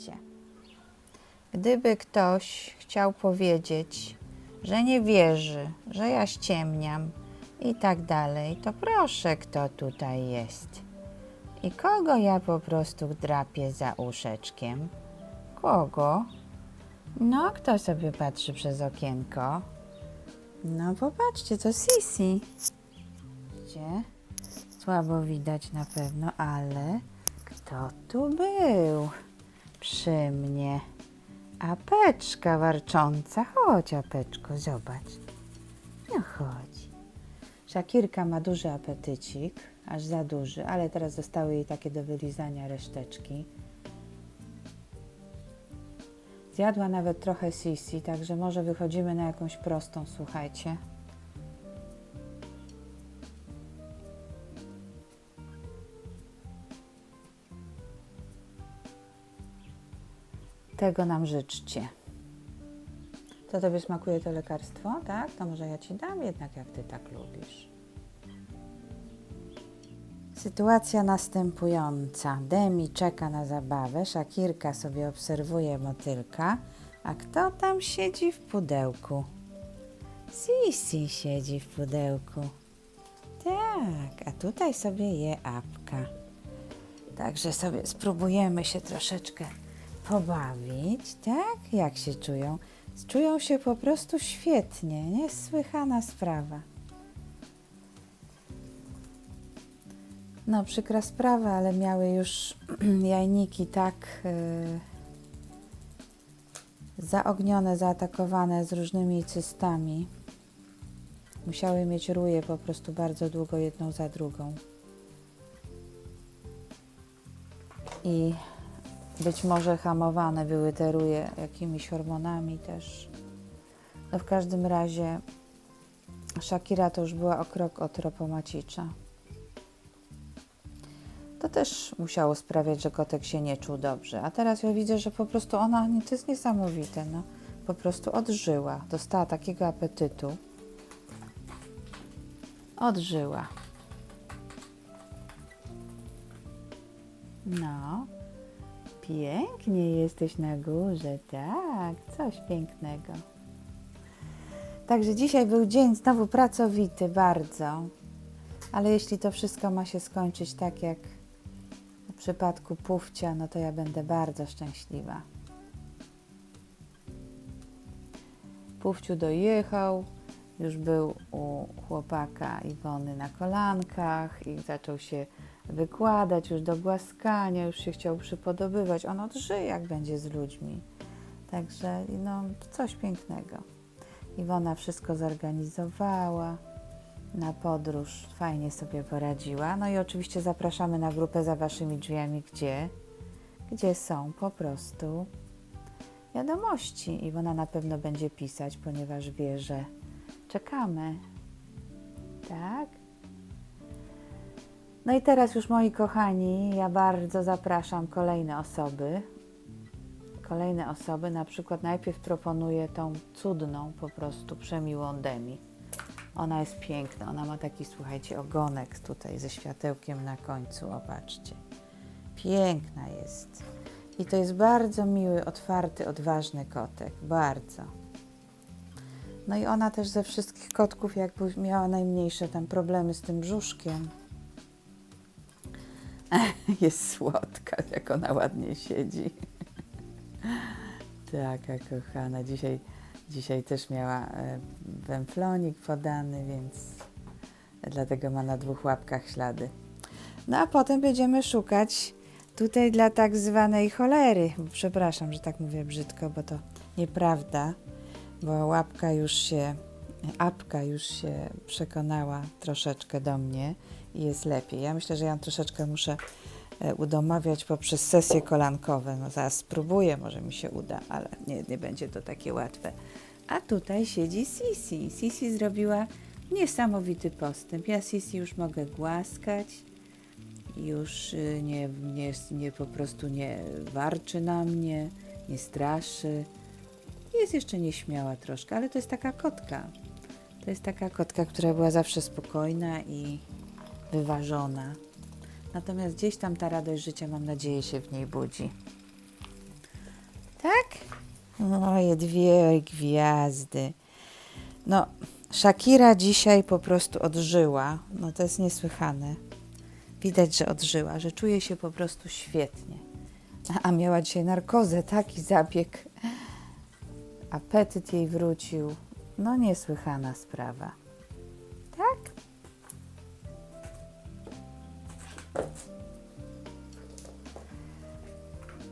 Popatrzcie. Gdyby ktoś chciał powiedzieć, że nie wierzy, że ja ściemniam i tak dalej, to proszę, kto tutaj jest. I kogo ja po prostu drapię za uszeczkiem? Kogo? No, kto sobie patrzy przez okienko? No, popatrzcie, to Sisi. Gdzie? Słabo widać na pewno, ale kto tu był przy mnie? Apeczka warcząca. Chodź, Apeczko, zobacz. No chodź. Szakirka ma duży apetycik, aż za duży, ale teraz zostały jej takie do wylizania reszteczki. Zjadła nawet trochę sisi, także może wychodzimy na jakąś prostą, słuchajcie. Tego nam życzcie. To tobie smakuje to lekarstwo, tak? To może ja ci dam jednak, jak ty tak lubisz. Sytuacja następująca. Demi czeka na zabawę, Szakirka sobie obserwuje motylka, a kto tam siedzi w pudełku? Sisi siedzi w pudełku. Tak, a tutaj sobie je apka. Także sobie spróbujemy się troszeczkę pobawić, tak? Jak się czują? Czują się po prostu świetnie, niesłychana sprawa. No, przykra sprawa, ale miały już jajniki tak yy, zaognione, zaatakowane z różnymi cystami. Musiały mieć ruje po prostu bardzo długo jedną za drugą. I być może hamowane były te ruje jakimiś hormonami też. No w każdym razie Shakira to już była o krok od Ropomacicza. To też musiało sprawiać, że kotek się nie czuł dobrze. A teraz ja widzę, że po prostu ona, to jest niesamowite, no. Po prostu odżyła. Dostała takiego apetytu. Odżyła. No. Pięknie jesteś na górze, tak, coś pięknego. Także dzisiaj był dzień znowu pracowity bardzo, ale jeśli to wszystko ma się skończyć tak jak w przypadku pufcia, no to ja będę bardzo szczęśliwa. Pufciu dojechał, już był u chłopaka Iwony na kolankach i zaczął się wykładać już do głaskania, już się chciał przypodobywać. On odżyje, jak będzie z ludźmi. Także no, coś pięknego. Iwona wszystko zorganizowała na podróż, fajnie sobie poradziła. No i oczywiście zapraszamy na grupę za waszymi drzwiami, gdzie, gdzie są po prostu wiadomości. Iwona na pewno będzie pisać, ponieważ wie, że czekamy. Tak? No i teraz już moi kochani, ja bardzo zapraszam kolejne osoby. Kolejne osoby, na przykład najpierw proponuję tą cudną, po prostu przemiłą Demi. Ona jest piękna, ona ma taki, słuchajcie, ogonek tutaj ze światełkiem na końcu, opatrzcie. Piękna jest. I to jest bardzo miły, otwarty, odważny kotek, bardzo. No i ona też ze wszystkich kotków jakby miała najmniejsze tam problemy z tym brzuszkiem. Jest słodka, jak ona ładnie siedzi. Taka kochana. Dzisiaj, dzisiaj też miała e, węflonik podany, więc dlatego ma na dwóch łapkach ślady. No a potem będziemy szukać tutaj dla tak zwanej cholery. Przepraszam, że tak mówię brzydko, bo to nieprawda, bo łapka już się, apka już się przekonała troszeczkę do mnie i jest lepiej. Ja myślę, że ja troszeczkę muszę e, udomawiać poprzez sesje kolankowe. No zaraz spróbuję, może mi się uda, ale nie, nie będzie to takie łatwe. A tutaj siedzi Sisi. Sisi zrobiła niesamowity postęp. Ja Sisi już mogę głaskać, już y, nie, nie, nie po prostu nie warczy na mnie, nie straszy. Jest jeszcze nieśmiała troszkę, ale to jest taka kotka. To jest taka kotka, która była zawsze spokojna i wyważona. Natomiast gdzieś tam ta radość życia, mam nadzieję, się w niej budzi. Moje dwie gwiazdy. No, Shakira dzisiaj po prostu odżyła. No to jest niesłychane. Widać, że odżyła, że czuje się po prostu świetnie. A- A miała dzisiaj narkozę, taki zabieg. Apetyt jej wrócił. No niesłychana sprawa. Tak?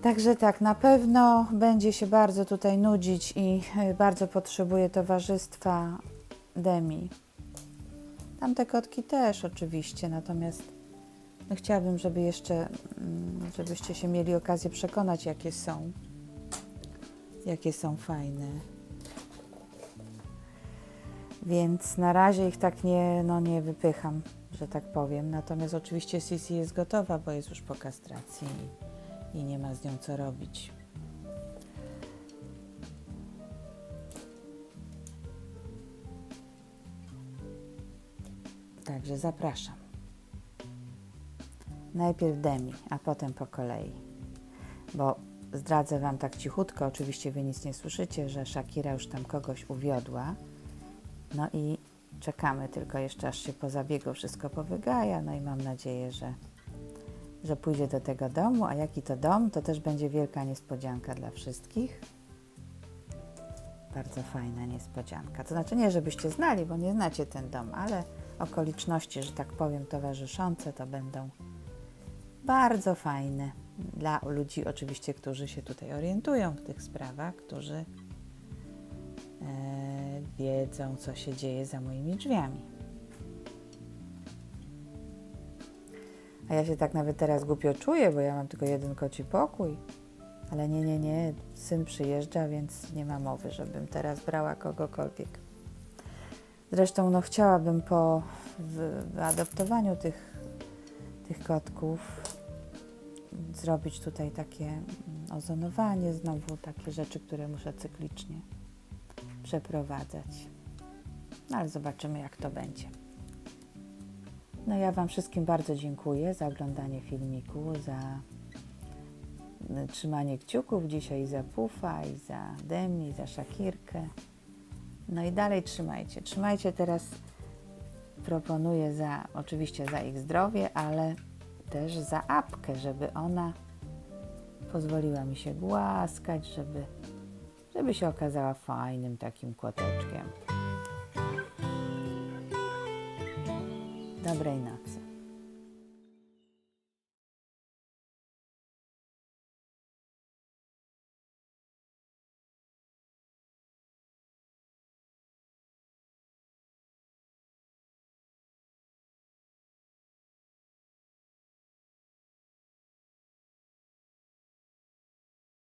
Także tak, na pewno będzie się bardzo tutaj nudzić i y, bardzo potrzebuje towarzystwa Demi. Tamte kotki też oczywiście, natomiast no chciałabym, żeby jeszcze, mm, żebyście się mieli okazję przekonać, jakie są, jakie są fajne. Więc na razie ich tak nie, no nie wypycham, że tak powiem. Natomiast oczywiście Sisi jest gotowa, bo jest już po kastracji i, nie ma z nią co robić. Także zapraszam. Najpierw Demi, a potem po kolei. Bo zdradzę Wam tak cichutko, oczywiście Wy nic nie słyszycie, że Shakira już tam kogoś uwiodła. No i czekamy tylko jeszcze, aż się po zabiegu wszystko powygaja. No i mam nadzieję, że, że pójdzie do tego domu. A jaki to dom, to też będzie wielka niespodzianka dla wszystkich. Bardzo fajna niespodzianka. To znaczy nie, żebyście znali, bo nie znacie ten dom, ale okoliczności, że tak powiem, towarzyszące to będą bardzo fajne dla ludzi oczywiście, którzy się tutaj orientują w tych sprawach, którzy e, wiedzą, co się dzieje za moimi drzwiami. A ja się tak nawet teraz głupio czuję, bo ja mam tylko jeden koci pokój. Ale nie, nie, nie, syn przyjeżdża, więc nie ma mowy, żebym teraz brała kogokolwiek. Zresztą no, chciałabym po wyadoptowaniu tych, tych kotków zrobić tutaj takie mm, ozonowanie, znowu takie rzeczy, które muszę cyklicznie przeprowadzać. No ale zobaczymy, jak to będzie. No ja Wam wszystkim bardzo dziękuję za oglądanie filmiku, za y, trzymanie kciuków dzisiaj za Pufa i za Demi, za Szakirkę. No i dalej trzymajcie. Trzymajcie teraz, proponuję za, oczywiście za ich zdrowie, ale też za apkę, żeby ona pozwoliła mi się głaskać, żeby, żeby się okazała fajnym takim kłoteczkiem. Dobrej nocy.